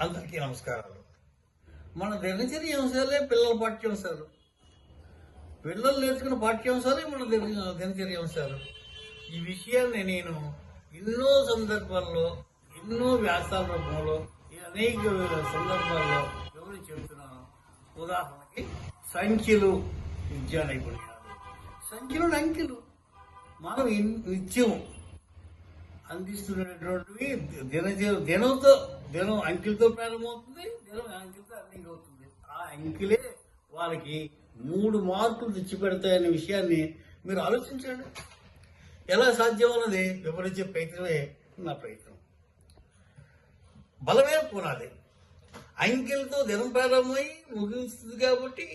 అందరికీ నమస్కారాలు. మన దినచర్య అంశాలే పిల్లల పాఠ్యాంశాలు. పిల్లలు నేర్చుకున్న పాఠ్యాంశాలే మన దిన- దినచర్య అంశాలు. ఈ విషయాన్ని నేను ఎన్నో సందర్భాల్లో ఎన్నో వ్యాసాల రూపంలో అనేక సందర్భాల్లో వివరించి చెబుతున్నాను. ఉదాహరణకి సంఖ్యలు విద్యా నైపుణ్యాలు. సంఖ్యలు అంకెలు. మనం నిత్యం అందిస్తున్నటువంటివి దిన దినంతో దినం అంకిలతో ప్రారంభమవుతుంది దినం అంకిలతో అన్నింగ్ అవుతుంది ఆ అంకిలే వాళ్ళకి మూడు మార్కులు తెచ్చి పెడతాయనే విషయాన్ని మీరు ఆలోచించండి. ఎలా సాధ్యం అన్నది వివరించే ప్రయత్నమే నా ప్రయత్నం. బలమైన పునాది. అంకెలతో దినం ప్రారంభమై ముగిస్తుంది కాబట్టి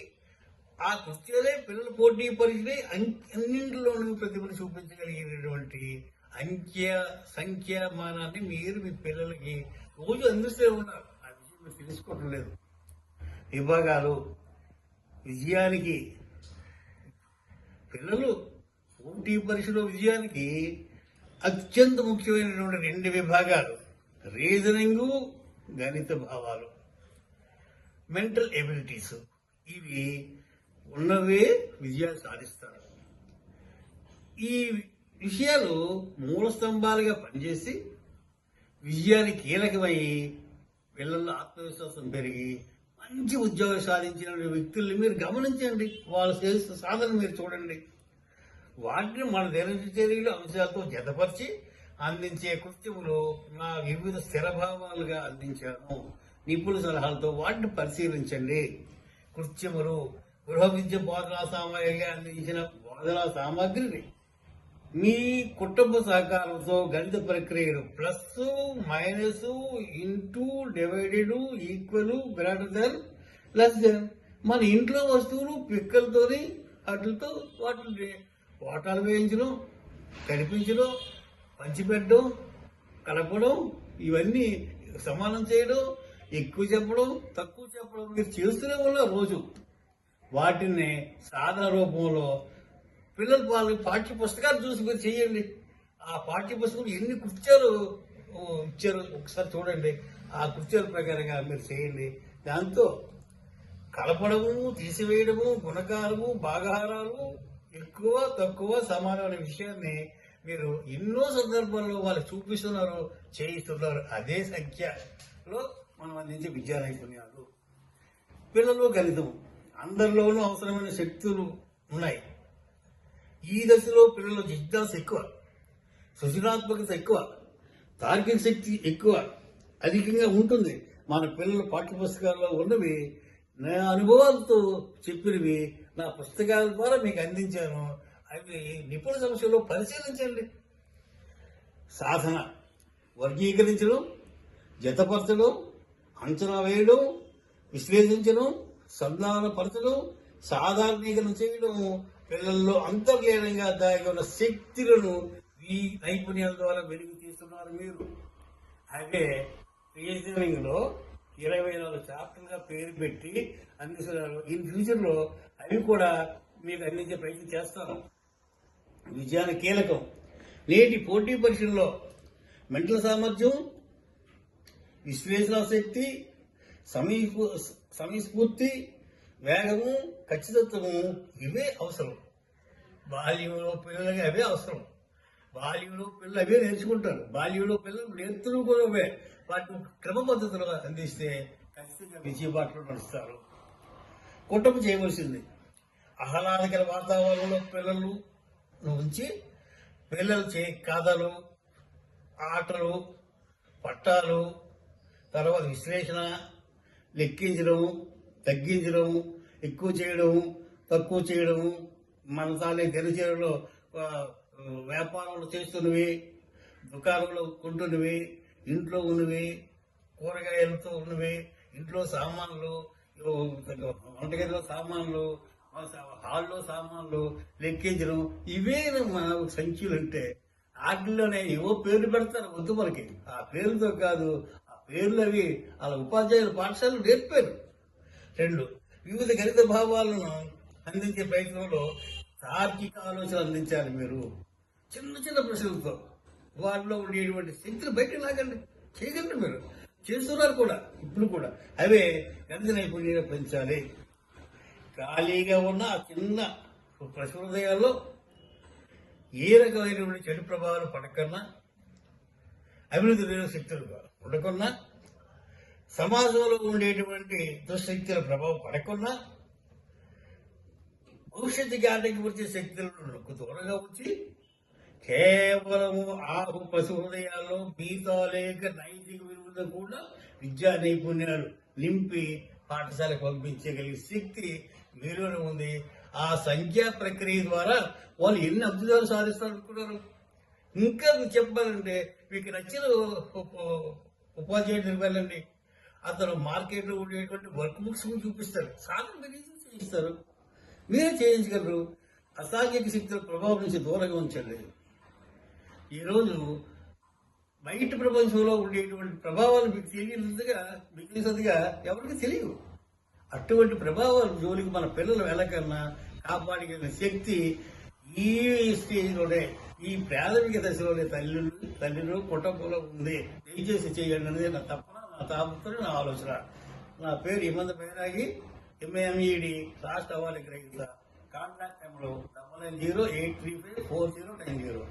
ఆ కృత్యాలే పిల్లల పోటీ పరీక్షలే అం- అన్నింటిలోనూ ప్రతిభను చూపించగలిగినటువంటి అంకె సంఖ్యామానాన్ని మీరు మీ పిల్లలకి రోజు అందిస్తూ ఉన్నారు ఆ విషయం మీరు తెలుసుకోవటం లేదు. విభాగాలు విజయానికి పిల్లలు పోటీ పరీక్షలో విజయానికి అత్యంత ముఖ్యమైనటువంటి రెండు విభాగాలు రీజనింగ్ గణిత భావాలు మెంటల్ ఎబిలిటీస్. ఇవి ఉన్నవే విజయాలు సాధిస్తారు. ఈ విషయాలు మూల స్తంభాలుగా పనిచేసి విజయానికి కీలకమై పిల్లల్లో ఆత్మవిశ్వాసం పెరిగి మంచి ఉద్యోగం సాధించిన వ్యక్తుల్ని మీరు గమనించండి. వాళ్ళు చేస్తున్న సాధన మీరు చూడండి. వాటిని మన దినచర్యలు అంశాలతో జతపరిచి అందించే కృత్యములు నా వివిధ స్థిరభావాలుగా అందించాను. నిపుణుల సలహాలతో వాటిని పరిశీలించండి. కృత్యములు గృహ విద్య బోధనా సామాగ్రిగా అందించిన బోధనా సామాగ్రిని మీ కుటుంబ సహకారంతో గణిత ప్రక్రియలు plus minus into divided equal greater than less than. మన ఇంట్లో వస్తువులు పిక్కలతోని వాటితో వాటిని వాటాలు వేయించడం కనిపించడం పంచిపెట్టడం కలపడం ఇవన్నీ సమానం చేయడం ఎక్కువ చెప్పడం తక్కువ చెప్పడం మీరు చేస్తూనే ఉన్నారు రోజు. వాటిని సాధన రూపంలో పిల్లలు వాళ్ళ పాఠ్య పుస్తకాలు చూసి మీరు చేయండి. ఆ పాఠ్య పుస్తకం ఎన్ని కృత్యాలు ఇచ్చారు ఒకసారి చూడండి. ఆ కృత్యాల ప్రకారంగా మీరు చేయండి. దాంతో కలపడము తీసివేయడము గుణకారము భాగాహారాలు ఎక్కువ తక్కువ సమానమైన విషయాన్ని మీరు ఎన్నో సందర్భాల్లో వాళ్ళు చూపిస్తున్నారు చేయిస్తున్నారు. అదే సంఖ్యలో మనం అందించే విద్యా నైపుణ్యాలు. పిల్లలు గణితం అందరిలోనూ అవసరమైన శక్తులు ఉన్నాయి. ఈ దశలో పిల్లల జిజ్ఞాస ఎక్కువ. సృజనాత్మకత ఎక్కువ. తార్కిక శక్తి ఎక్కువ. అధికంగా ఉంటుంది. మన పిల్లల పాఠ్యపుస్తకాల్లో ఉన్నవి నా అనుభవాలతో చెప్పినవి నా పుస్తకాల ద్వారా మీకు అందించాను. అవి నిపుణ సమస్యలో పరిశీలించండి. సాధన. వర్గీకరించడం జతపరచడం అంచనా వేయడం విశ్లేషించడం సంధానపరచడం సాధారణీకరణ చేయడం పిల్లల్లో అంతర్లీనంగా దాగి ఉన్న శక్తులను ఈ నైపుణ్యాల ద్వారా వెలుగు తీస్తున్నారు మీరు అదే రీజనింగ్లో ఇరవై నాలుగు చాప్టర్గా పేరు పెట్టి అందిస్తున్నారు ఇన్ ఫ్యూచర్లో అవి కూడా మీకు అందించే ప్రయత్నం చేస్తాను. విజయాన్ని కీలకం. నేటి పోటీ పరీక్షల్లో మెంటల్ సామర్థ్యం విశ్లేషణ శక్తి సమీ సమయస్ఫూర్తి వేగము ఖచ్చితత్వము ఇవే అవసరం. బాల్యంలో పిల్లలకి అవే అవసరం. బాల్యంలో పిల్లలు అవే నేర్చుకుంటారు. బాల్యంలో పిల్లలు నేర్చులు కూడా అవే. వాటిని క్రమ పద్ధతిలో అందిస్తే ఖచ్చితంగా విజయ బాటలో నడుస్తారు. కుటుంబం చేయవలసింది. ఆహ్లాదకర వాతావరణంలో పిల్లలు ఉంచి పిల్లలు చే కథలు ఆటలు పట్టాలు తర్వాత విశ్లేషణ లెక్కించడం తగ్గించడం ఎక్కువ చేయడం తక్కువ చేయడం మన తాలే తెలియచేయడంలో వ్యాపారంలో చేస్తున్నవి దుకాణంలో కొంటున్నవి ఇంట్లో ఉన్నవి కూరగాయలతో ఉన్నవి ఇంట్లో సామాన్లు వంటగదిలో సామాన్లు హాల్లో సామాన్లు లెక్కించడం ఇవే మన సంఖ్యలు అంటే? వాటిలోనే ఏవో పేర్లు పెడతారు వద్దు మనకి. ఆ పేర్లతో కాదు ఆ పేర్లు అవి వాళ్ళ ఉపాధ్యాయుల పాఠశాలలు నేర్పారు. రెండు. వివిధ గణిత భావాలను అందించే ప్రయత్నంలో తార్కిక ఆలోచన అందించాలి మీరు. చిన్న చిన్న ప్రశ్నలతో. వాటిలో ఉండేటువంటి శక్తిని బయట లాగండి. చేయగలరు మీరు. చేస్తున్నారు కూడా ఇప్పుడు కూడా. అవే గణిత నైపుణ్యం పెంచాలి. ఖాళీగా ఉన్న ఆ చిన్న పశు ఏ రకమైనటువంటి చెడు ప్రభావాలు పడకన్నా అభివృద్ధి లేని శక్తులుగా ఉండకున్నా సమాజంలో ఉండేటువంటి దుశక్తుల ప్రభావం పడకుండా భవిష్యత్తు భవిష్యత్తుకి వచ్చే శక్తులను దూరంగా ఉంచి కేవలము ఆహు పశు హృదయాల్లో బీతాలేక నైతిక విలువతో కూడా విద్యా నైపుణ్యాలు నింపి పాఠశాలకు పంపించగలిగే శక్తి మీలోనే ఉంది. ఆ సంఖ్యా ప్రక్రియ ద్వారా వాళ్ళు ఎన్ని అద్భుతాలు సాధిస్తారనుకున్నారు ఇంకా మీకు చెప్పాలంటే మీకు నచ్చిన ఉపాధ్యాయుడు ఉపాధ్యాయుడికి అతను మార్కెట్లో ఉండేటువంటి వర్క్ బుక్స్ చూపిస్తారు. సాధన చూపిస్తారు మీరే చేయించగలరు. అసాంఘిక శక్తుల ప్రభావం నుంచి దూరంగా ఉంచండి. ఈరోజు బయట ప్రపంచంలో ఉండేటువంటి ప్రభావాలు మీకు తెలియదుగా మిగిలినదిగా ఎవరికి తెలియదు అటువంటి ప్రభావాలు జోలికి మన పిల్లలు వెళ్ళకన్నా కాపాడగలిగిన శక్తి ఈ స్టేజ్లోనే ఈ ప్రాథమిక దశలోనే తల్లులు తల్లిలో కుటుంబంలో ఉంది దయచేసి చేయండి అనేది నా తప్పన నా నా ఆలోచన. నా పేరు ఇమంద పేరాగి ఎంఏఎంఈడి రాష్ట్ర అవార్డు గ్రహీత. Contact number double nine zero eight three five four zero nine zero.